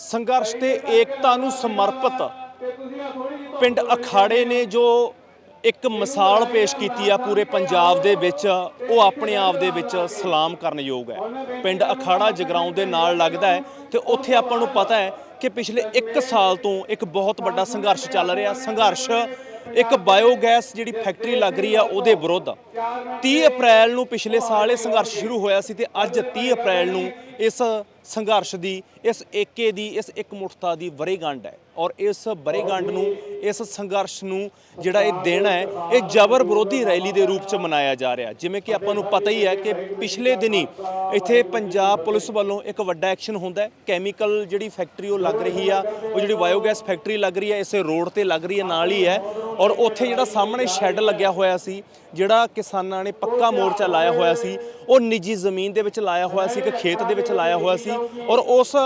ਸੰਘਰਸ਼ ਤੇ ਏਕਤਾ ਨੂੰ ਸਮਰਪਿਤ ਪਿੰਡ ਅਖਾੜੇ ਨੇ ਜੋ ਇੱਕ ਮਿਸਾਲ ਪੇਸ਼ ਕੀਤੀ ਆ ਪੂਰੇ ਪੰਜਾਬ ਦੇ ਵਿੱਚ, ਉਹ ਆਪਣੇ ਆਪ ਦੇ ਵਿੱਚ ਸਲਾਮ ਕਰਨ ਯੋਗ ਹੈ। ਪਿੰਡ ਅਖਾੜਾ ਜਗਰਾਉਂ ਦੇ ਨਾਲ ਲੱਗਦਾ ਹੈ ਤੇ ਉੱਥੇ ਆਪਾਂ ਨੂੰ ਪਤਾ ਹੈ ਕਿ ਪਿਛਲੇ 1 ਸਾਲ ਤੋਂ ਇੱਕ ਬਹੁਤ ਵੱਡਾ ਸੰਘਰਸ਼ ਚੱਲ ਰਿਹਾ। ਸੰਘਰਸ਼ ਇੱਕ ਬਾਇਓਗੈਸ ਜਿਹੜੀ ਫੈਕਟਰੀ ਲੱਗ ਰਹੀ ਆ, ਉਹਦੇ ਵਿਰੁੱਧ। 30 ਅਪ੍ਰੈਲ ਨੂੰ ਪਿਛਲੇ ਸਾਲ ਇਹ ਸੰਘਰਸ਼ ਸ਼ੁਰੂ ਹੋਇਆ ਸੀ ਤੇ ਅੱਜ 30 ਅਪ੍ਰੈਲ ਨੂੰ ਇਸ ਸੰਘਰਸ਼ ਦੀ ਇਸ ਏਕੇ ਦੀ ਇਸ ਇਕਮੁੱਠਤਾ ਦੀ ਵਰੇਗੰਢ ਹੈ। ਔਰ ਇਸ ਵਰੇਗੰਢ ਨੂੰ, ਇਸ ਸੰਘਰਸ਼ ਨੂੰ ਜਿਹੜਾ ਇਹ ਦਿਨ ਹੈ, ਇਹ ਜ਼ਬਰ ਵਿਰੋਧੀ ਰੈਲੀ ਦੇ ਰੂਪ ਚ ਮਨਾਇਆ ਜਾ ਰਿਹਾ। ਜਿਵੇਂ ਕਿ ਆਪਾਂ ਨੂੰ ਪਤਾ ਹੀ ਹੈ ਕਿ ਪਿਛਲੇ ਦਿਨੀ ਇੱਥੇ ਪੰਜਾਬ ਪੁਲਿਸ ਵੱਲੋਂ ਇੱਕ ਵੱਡਾ ਐਕਸ਼ਨ ਹੁੰਦਾ ਹੈ। ਕੈਮੀਕਲ ਜਿਹੜੀ ਫੈਕਟਰੀ ਉਹ ਲੱਗ ਰਹੀ ਆ, ਉਹ ਜਿਹੜੀ ਬਾਇਓਗੈਸ ਫੈਕਟਰੀ ਲੱਗ ਰਹੀ ਹੈ ਇਸੇ ਰੋਡ ਤੇ ਲੱਗ ਰਹੀ ਹੈ ਨਾਲ ਹੀ ਹੈ। ਔਰ ਉੱਥੇ ਜਿਹੜਾ ਸਾਹਮਣੇ ਸ਼ੈੱਡ ਲੱਗਿਆ ਹੋਇਆ ਸੀ, ਜਿਹੜਾ ਕਿਸਾਨਾਂ ਨੇ ਪੱਕਾ ਮੋਰਚਾ ਲਾਇਆ ਹੋਇਆ ਸੀ, ਉਹ ਨਿੱਜੀ ਜ਼ਮੀਨ ਦੇ ਵਿੱਚ ਲਾਇਆ ਹੋਇਆ ਸੀ, ਇੱਕ ਖੇਤ ਦੇ ਵਿੱਚ ਲਾਇਆ ਹੋਇਆ ਸੀ। ਔਰ ਉਸ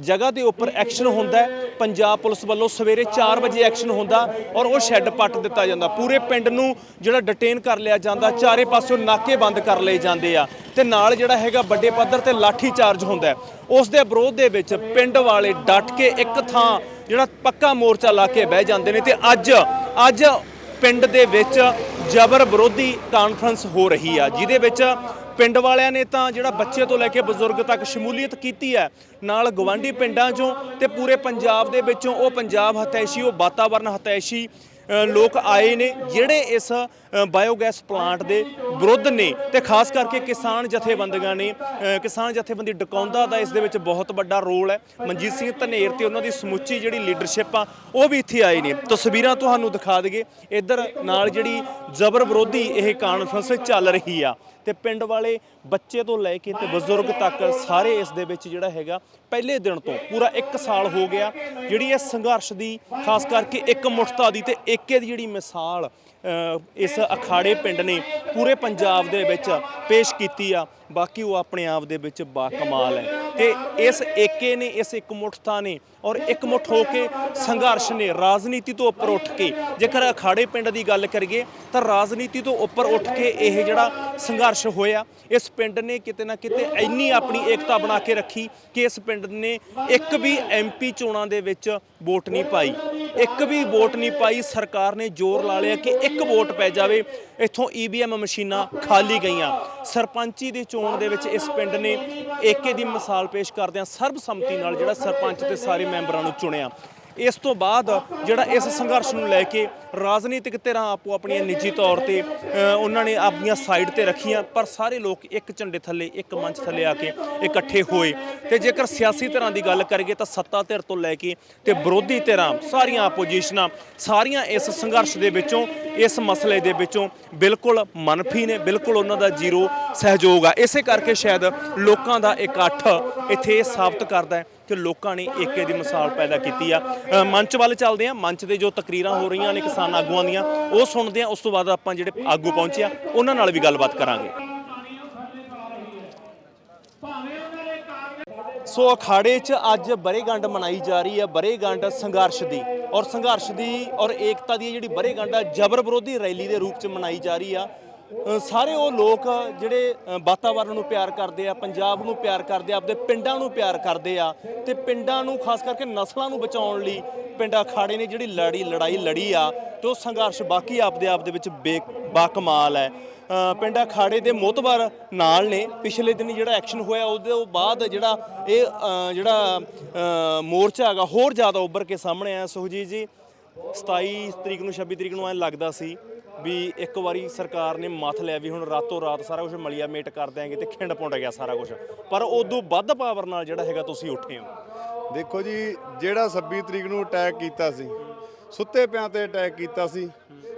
ਜਗ੍ਹਾ ਦੇ ਉੱਪਰ ਐਕਸ਼ਨ ਹੁੰਦਾ ਪੰਜਾਬ ਪੁਲਿਸ ਵੱਲੋਂ ਸਵੇਰੇ 4 ਵਜੇ ਐਕਸ਼ਨ ਹੁੰਦਾ ਔਰ ਉਹ ਸ਼ੈੱਡ ਪੱਟ ਦਿੱਤਾ ਜਾਂਦਾ। ਪੂਰੇ ਪਿੰਡ ਨੂੰ ਜਿਹੜਾ ਡਿਟੇਨ ਕਰ ਲਿਆ ਜਾਂਦਾ, ਚਾਰੇ ਪਾਸਿਓਂ ਨਾਕੇ ਬੰਦ ਕਰ ਲਏ ਜਾਂਦੇ ਆ ਤੇ ਨਾਲ ਜਿਹੜਾ ਹੈਗਾ ਵੱਡੇ ਪੱਧਰ ਤੇ ਲਾਠੀ ਚਾਰਜ ਹੁੰਦਾ ਉਸ ਦੇ ਵਿਰੋਧ ਦੇ ਵਿੱਚ ਪਿੰਡ ਵਾਲੇ ਡਟ ਕੇ ਇੱਕ ਥਾਂ ਜਿਹੜਾ ਪੱਕਾ ਮੋਰਚਾ ਲਾ ਕੇ ਬਹਿ ਜਾਂਦੇ ਨੇ ਤੇ ਅੱਜ ਅੱਜ ਪਿੰਡ ਦੇ ਵਿੱਚ ਜਬਰ ਵਿਰੋਧੀ ਕਾਨਫਰੰਸ ਹੋ ਰਹੀ ਆ, ਜਿਹਦੇ ਵਿੱਚ ਪਿੰਡ ਵਾਲਿਆਂ ਨੇ ਤਾਂ ਜਿਹੜਾ ਬੱਚੇ ਤੋਂ ਲੈ ਕੇ ਬਜ਼ੁਰਗ ਤੱਕ ਸ਼ਮੂਲੀਅਤ ਕੀਤੀ ਹੈ, ਨਾਲ ਗਵਾਂਢੀ ਪਿੰਡਾਂ 'ਚੋਂ ਤੇ ਪੂਰੇ ਪੰਜਾਬ ਦੇ ਵਿੱਚੋਂ ਉਹ ਪੰਜਾਬ ਹਤੈਸ਼ੀ, ਉਹ ਵਾਤਾਵਰਨ ਹਤੈਸ਼ੀ ਲੋਕ ਆਏ ਨੇ, ਜਿਹੜੇ ਇਸ ਬਾਇਓਗੈਸ ਪਲਾਂਟ ਦੇ ਵਿਰੁੱਧ ਨੇ ਤੇ ਖਾਸ ਕਰਕੇ ਕਿਸਾਨ ਜਥੇਬੰਦੀਆਂ ਨੇ ਕਿਸਾਨ ਜਥੇਬੰਦੀ ਡਕੌਂਦਾ ਦਾ ਇਸ ਦੇ ਵਿੱਚ ਬਹੁਤ ਵੱਡਾ ਰੋਲ ਹੈ। ਮਨਜੀਤ ਸਿੰਘ ਧਨੇਰ ਤੇ ਉਹਨਾਂ ਦੀ ਸਮੁੱਚੀ ਜਿਹੜੀ ਲੀਡਰਸ਼ਿਪ ਆ, ਉਹ ਵੀ ਇੱਥੇ ਆਏ ਨੇ। ਤਸਵੀਰਾਂ ਤੁਹਾਨੂੰ ਦਿਖਾ ਦਈਏ, ਇੱਧਰ ਨਾਲ ਜਿਹੜੀ ਜ਼ਬਰ ਵਿਰੋਧੀ ਇਹ ਕਾਨਫਰੰਸ ਚੱਲ ਰਹੀ ਆ ਤੇ ਪਿੰਡ ਵਾਲੇ ਬੱਚੇ ਤੋਂ ਲੈ ਕੇ ਤੇ ਬਜ਼ੁਰਗ ਤੱਕ ਸਾਰੇ ਇਸ ਦੇ ਵਿੱਚ ਜਿਹੜਾ ਹੈਗਾ, ਪਹਿਲੇ ਦਿਨ ਤੋਂ ਪੂਰਾ 1 ਸਾਲ ਹੋ ਗਿਆ, ਜਿਹੜੀ ਇਹ ਸੰਘਰਸ਼ ਦੀ, ਖਾਸ ਕਰਕੇ ਇੱਕ ਮੁੱਠਤਾ ਦੀ ਤੇ ਏਕੇ ਦੀ ਜਿਹੜੀ ਮਿਸਾਲ ਇਸ ਅਖਾੜੇ ਪਿੰਡ ਨੇ ਪੂਰੇ ਪੰਜਾਬ ਦੇ ਵਿੱਚ ਪੇਸ਼ ਕੀਤੀ ਆ। ਬਾਕੀ ਉਹ ਆਪਣੇ ਆਪ ਦੇ ਵਿੱਚ ਬਾਕਮਾਲ ਹੈ। ਤੇ ਇਸ ਏਕੇ ਨੇ, ਇਸ ਇਕਮੁੱਠਤਾ ਨੇ ਔਰ ਇਕਮੁੱਠ ਹੋ ਕੇ ਸੰਘਰਸ਼ ਨੇ, ਰਾਜਨੀਤੀ ਤੋਂ ਉੱਪਰ ਉੱਠ ਕੇ। ਜੇਕਰ ਅਖਾੜੇ ਪਿੰਡ ਦੀ ਗੱਲ ਕਰੀਏ, ਤਾਂ ਰਾਜਨੀਤੀ ਤੋਂ ਉੱਪਰ ਉੱਠ ਕੇ ਇਹ ਜਿਹੜਾ ਸੰਘਰਸ਼ ਹੋਇਆ, ਇਸ ਪਿੰਡ ਨੇ ਕਿਤੇ ਨਾ ਕਿਤੇ ਇੰਨੀ ਆਪਣੀ ਏਕਤਾ ਬਣਾ ਕੇ ਰੱਖੀ ਕਿ ਇਸ ਪਿੰਡ ਨੇ ਇੱਕ ਵੀ ਐਮਪੀ ਚੋਣਾਂ ਦੇ ਵਿੱਚ ਵੋਟ ਨਹੀਂ ਪਾਈ। ਇੱਕ ਵੀ ਵੋਟ ਨਹੀਂ ਪਾਈ, ਸਰਕਾਰ ਨੇ ਜ਼ੋਰ ਲਾ ਲਿਆ ਕਿ ਇੱਕ ਵੋਟ ਪੈ ਜਾਵੇ। ਇੱਥੋਂ ਈਵੀਐਮ ਮਸ਼ੀਨਾਂ ਖਾਲੀ ਗਈਆਂ। ਸਰਪੰਚੀ ਦੀ ਚੋਣ ਦੇ ਵਿੱਚ ਇਸ ਪਿੰਡ ਨੇ ਏਕੇ ਦੀ ਮਿਸਾਲ ਪੇਸ਼ ਕਰਦਿਆਂ ਸਰਬਸੰਮਤੀ ਨਾਲ ਜਿਹੜਾ ਸਰਪੰਚ ਤੇ ਸਾਰੇ ਮੈਂਬਰਾਂ ਨੂੰ ਚੁਣਿਆ। ਇਸ ਤੋਂ ਬਾਅਦ ਜਿਹੜਾ ਇਸ ਸੰਘਰਸ਼ ਨੂੰ ਲੈ ਕੇ ਰਾਜਨੀਤਿਕ ਧਿਰਾਂ ਆਪੋ ਆਪਣੀਆਂ ਨਿੱਜੀ ਤੌਰ ਤੇ ਉਹਨਾਂ ਨੇ ਆਪਣੀਆਂ ਸਾਈਡ ਤੇ ਰੱਖੀਆਂ, ਪਰ ਸਾਰੇ ਲੋਕ ਇੱਕ ਝੰਡੇ ਥੱਲੇ, ਇੱਕ ਮੰਚ ਥੱਲੇ ਆ ਕੇ ਇਕੱਠੇ ਹੋਏ। ਤੇ ਜੇਕਰ ਸਿਆਸੀ ਧਿਰਾਂ ਦੀ ਗੱਲ ਕਰੀਏ ਤਾਂ ਸੱਤਾ ਧਿਰ ਤੋਂ ਲੈ ਕੇ ਤੇ ਵਿਰੋਧੀ ਧਿਰਾਂ, ਸਾਰੀਆਂ ਆਪੋਜੀਸ਼ਨਾਂ ਸਾਰੀਆਂ ਇਸ ਸੰਘਰਸ਼ ਦੇ ਵਿੱਚੋਂ, ਇਸ ਮਸਲੇ ਦੇ ਵਿੱਚੋਂ ਬਿਲਕੁਲ ਮਨਫੀ ਨੇ, ਬਿਲਕੁਲ ਉਹਨਾਂ ਦਾ ਜ਼ੀਰੋ ਸਹਿਯੋਗ ਆ। ਇਸੇ ਕਰਕੇ ਸ਼ਾਇਦ ਲੋਕਾਂ ਦਾ ਇਕੱਠ ਇੱਥੇ ਇਹ ਸਾਬਤ ਕਰਦਾ ਹੈ। ਕਿ ਲੋਕਾਂ ਨੇ ਏਕੇ ਦੀ ਮਿਸਾਲ ਪੈਦਾ ਕੀਤੀ ਆ। ਮੰਚ ਵੱਲ ਚੱਲਦੇ ਆ। ਮੰਚ ਦੇ ਜੋ ਤਕਰੀਰਾਂ ਹੋ ਰਹੀਆਂ ਨੇ ਕਿਸਾਨ ਆਗੂਆਂ ਦੀਆਂ, ਉਹ ਸੁਣਦੇ ਆ। ਉਸ ਤੋਂ ਬਾਅਦ ਆਪਾਂ ਜਿਹੜੇ ਆਗੂ ਪਹੁੰਚੇ ਆ, ਉਹਨਾਂ ਨਾਲ ਵੀ ਗੱਲਬਾਤ ਕਰਾਂਗੇ। ਸੋ ਅਖਾੜੇ 'ਚ ਅੱਜ ਬਰੇਗੰਡ ਮਨਾਈ ਜਾ ਰਹੀ ਹੈ ਬਰੇਗੰਡ ਸੰਘਰਸ਼ ਦੀ। ਔਰ ਸੰਘਰਸ਼ ਦੀ ਔਰ ਏਕਤਾ ਦੀ ਜਿਹੜੀ ਬਰੇਗੰਡ ਆ, ਜਬਰ ਵਿਰੋਧੀ ਰੈਲੀ ਦੇ ਰੂਪ 'ਚ ਮਨਾਈ ਜਾ ਰਹੀ ਆ। ਸਾਰੇ ਉਹ ਲੋਕ ਜਿਹੜੇ ਅ, ਵਾਤਾਵਰਣ ਨੂੰ ਪਿਆਰ ਕਰਦੇ ਆ ਪੰਜਾਬ ਨੂੰ ਪਿਆਰ ਕਰਦੇ ਆ ਆਪਦੇ ਪਿੰਡਾਂ ਨੂੰ ਪਿਆਰ ਕਰਦੇ ਆ ਤੇ ਪਿੰਡਾਂ ਨੂੰ ਖਾਸ ਕਰਕੇ ਨਸਲਾਂ ਨੂੰ ਬਚਾਉਣ ਲਈ ਪਿੰਡ ਅਖਾੜੇ ਨੇ ਜਿਹੜੀ ਲੜੀ ਲੜਾਈ ਲੜੀ ਆ ਤੇ ਉਹ ਸੰਘਰਸ਼ ਬਾਕੀ ਆਪਦੇ ਆਪ ਦੇ ਵਿੱਚ ਬੇ ਬਾਕਮਾਲ ਹੈ। ਪਿੰਡ ਅਖਾੜੇ ਦੇ ਮੋਤਬਰ ਨਾਲ ਨੇ ਪਿਛਲੇ ਦਿਨੀ ਜਿਹੜਾ ਐਕਸ਼ਨ ਹੋਇਆ ਉਹਦੇ ਤੋਂ ਬਾਅਦ ਜਿਹੜਾ ਇਹ ਜਿਹੜਾ ਮੋਰਚਾ ਹੈਗਾ ਹੋਰ ਜ਼ਿਆਦਾ ਉੱਭਰ ਕੇ ਸਾਹਮਣੇ ਆਇਆ। ਸੁਖਜੀਤ ਜੀ 27 ਤਰੀਕ ਨੂੰ 26 ਤਰੀਕ ਨੂੰ ਐ ਲੱਗਦਾ ਸੀ ਵੀ ਇੱਕ ਵਾਰੀ ਸਰਕਾਰ ਨੇ ਮੱਥ ਲਿਆ ਵੀ ਹੁਣ ਰਾਤੋਂ ਰਾਤ ਸਾਰਾ ਕੁਝ ਮਲੀਆ ਮੇਟ ਕਰ ਦਿਆਂਗੇ ਤੇ ਖਿੰਡ ਪੁੰਡ ਗਿਆ ਸਾਰਾ ਕੁਝ ਪਰ ਉਦੋਂ ਵੱਧ ਪਾਵਰ ਨਾਲ ਜਿਹੜਾ ਹੈਗਾ ਤੁਸੀਂ ਉੱਠੇ ਹੋ। ਦੇਖੋ ਜੀ, ਜਿਹੜਾ 26 ਤਰੀਕ ਨੂੰ ਅਟੈਕ ਕੀਤਾ ਸੀ, ਸੁੱਤੇ ਪਿਆਂ ਤੇ ਅਟੈਕ ਕੀਤਾ ਸੀ,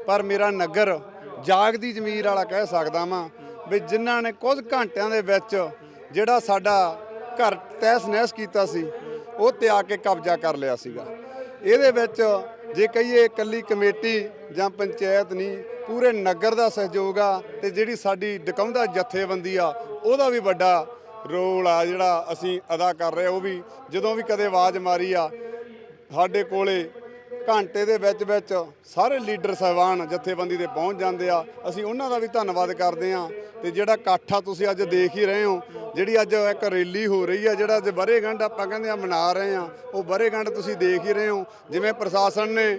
ਪਰ ਮੇਰਾ ਨਗਰ ਜਾਗਦੀ ਜ਼ਮੀਰ ਵਾਲਾ ਕਹਿ ਸਕਦਾ ਵਾਂ ਵੀ ਜਿਨ੍ਹਾਂ ਨੇ ਕੁਝ ਘੰਟਿਆਂ ਦੇ ਵਿੱਚ ਜਿਹੜਾ ਸਾਡਾ ਘਰ ਤਹਿਸ ਨਹਿਸ ਕੀਤਾ ਸੀ, ਉਹ ਤੇ ਆ ਕੇ ਕਬਜ਼ਾ ਕਰ ਲਿਆ ਸੀਗਾ। ਇਹਦੇ ਵਿੱਚ ਜੇ ਕਹੀਏ ਇਕੱਲੀ ਕਮੇਟੀ ਜਾਂ ਪੰਚਾਇਤ ਨਹੀਂ ਪੂਰੇ ਨਗਰ ਦਾ ਸਹਿਯੋਗ ਆ ਤੇ ਜਿਹੜੀ ਸਾਡੀ ਡਕਾਉਂਦਾ ਜਥੇਬੰਦੀ ਆ, ਉਹਦਾ ਵੀ ਵੱਡਾ ਰੋਲ ਆ ਜਿਹੜਾ ਅਸੀਂ ਅਦਾ ਕਰ ਰਹੇ ਉਹ ਵੀ ਜਦੋਂ ਵੀ ਕਦੇ ਆਵਾਜ਼ ਮਾਰੀ ਆ, ਸਾਡੇ ਕੋਲੇ ਘੰਟੇ ਦੇ ਵਿੱਚ ਵਿੱਚ ਸਾਰੇ ਲੀਡਰ ਸਾਹਿਬਾਨ ਜਥੇਬੰਦੀ ਦੇ ਪਹੁੰਚ ਜਾਂਦੇ ਆ। ਅਸੀਂ ਉਹਨਾਂ ਦਾ ਵੀ ਧੰਨਵਾਦ ਕਰਦੇ ਆ ਤੇ ਜਿਹੜਾ ਇਕੱਠਾ ਤੁਸੀਂ ਅੱਜ ਦੇਖ ਹੀ ਰਹੇ ਹੋ, ਜਿਹੜੀ ਅੱਜ ਇੱਕ ਰੈਲੀ ਹੋ ਰਹੀ ਆ, ਜਿਹੜਾ ਅੱਜ ਬਰੇਗੰਢ ਆਪਾਂ ਕਹਿੰਦੇ ਆ ਮਨਾ ਰਹੇ ਆ, ਉਹ ਬਰੇਗੰਢ ਤੁਸੀਂ ਦੇਖ ਹੀ ਰਹੇ ਹੋ, ਜਿਵੇਂ ਪ੍ਰਸ਼ਾਸਨ ਨੇ